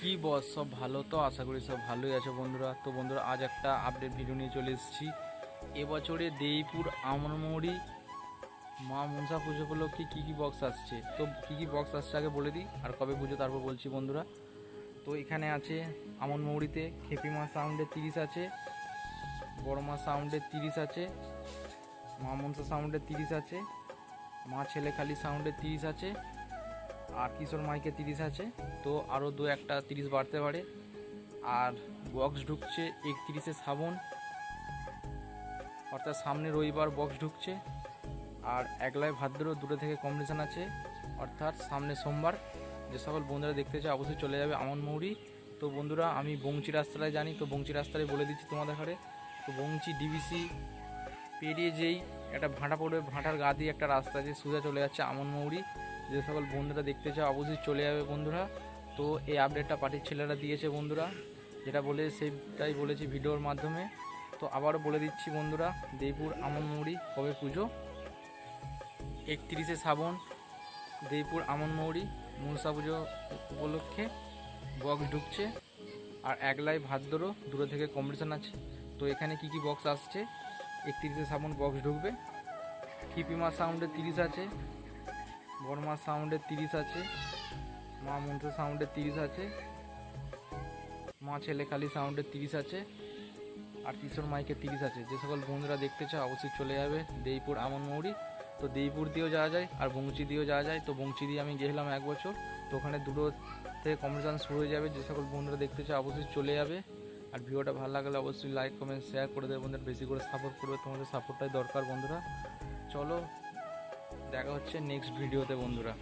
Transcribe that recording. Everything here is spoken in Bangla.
কি বস সব ভালো তো? আশা করি সব ভালোই আছে বন্ধুরা। তো বন্ধুরা, আজ একটা আপডেট ভিডিও নিয়ে চলে এসেছি। এবছরে দেইপুর আমরমৌরি মা মনসা পুজো উপলক্ষে কী কী বক্স আসছে? তো কী কী বক্স আসছে আগে বলে দিই, আর কবে পুজো তারপর বলছি বন্ধুরা। তো এখানে আছে আমন মৌরিতে খেপিমা সাউন্ডে তিরিশ আছে, বড় মা সাউন্ডে তিরিশ আছে, মা মনসা সাউন্ডে তিরিশ আছে, মা ছেলেখালি সাউন্ডে তিরিশ আছে আর কিশোর মাইকে তিরিশ আছে, তো আরও দু একটা তিরিশ বাড়তে পারে। আর বক্স ঢুকছে একত্রিশে শ্রাবণ। অর্থাৎ সামনে রবিবার বক্স ঢুকছে। আর একলায় ভাদ্র দুটো থেকে কম্পিটিশান আছে। অর্থাৎ সামনে সোমবার, যে সকল বন্ধুরা দেখতে চায় অবশ্যই চলে যাবে আমন মৌরি। তো বন্ধুরা, আমি বংচি রাস্তায় জানি, তো বংচি রাস্তায় বলে দিচ্ছি তোমাদের ঘরে। তো বংচি ডিবিসি পেরিয়ে যেই একটা ভাঁটা পড়বে, ভাঁটার গা দিয়ে একটা রাস্তা আছে সোজা চলে যাচ্ছে আমন মৌরি। যে সকল বন্ধুরা দেখতে চাও অবশ্যই চলে যাবে বন্ধুরা। তো এই আপডেটটা পার্টির ছেলেরা দিয়েছে বন্ধুরা। যেটা বলে, সেটাই বলেছি ভিডিওর মাধ্যমে। তো আবারও বলে দিচ্ছি বন্ধুরা দেইপুর আমন মৌরি কবে পুজো। একত্রিশে শ্রাবণ দেইপুর আমন মৌরি মনসা পুজো উপলক্ষে বক্স ঢুকছে। আর একলাই ভাদ্র দূরে থেকে কম্পিটিশান আছে। তো এখানে কি কি বক্স আসছে? একত্রিশে শ্রাবণ বক্স ঢুকবে। কিপিমা সাউন্ডে তিরিশ আছে। বর্মা সাউন্ডে তিরিশ আছে, মা মন্ত্র সাউন্ডে তিরিশ আছে, মা ছেলেখালি সাউন্ডে তিরিশ আছে, আর কিশোর মাইকে তিরিশ আছে। যে সকল বন্ধুরা দেখতে চায় অবশ্যই চলে যাবে দেইপুর আমন মৌরি। তো দেইপুর দিয়েও যাওয়া যায়, আর বংচি দিয়েও যাওয়া যায়। তো বংচি দিয়ে আমি গেছিলাম এক বছর। তো ওখানে দুটো থেকে কম্পিটিশান শুরু হয়ে যাবে। যে সকল বন্ধুরা দেখতে চায় অবশ্যই চলে যাবে। আর ভিডিওটা ভালো লাগলে অবশ্যই লাইক কমেন্ট শেয়ার করে দেবে বন্ধুরা। বেশি করে সাপোর্ট করবে তোমাদের সাপোর্টটাই দরকার বন্ধুরা। চলো দেখা হচ্ছে নেক্সট ভিডিওতে বন্ধুরা।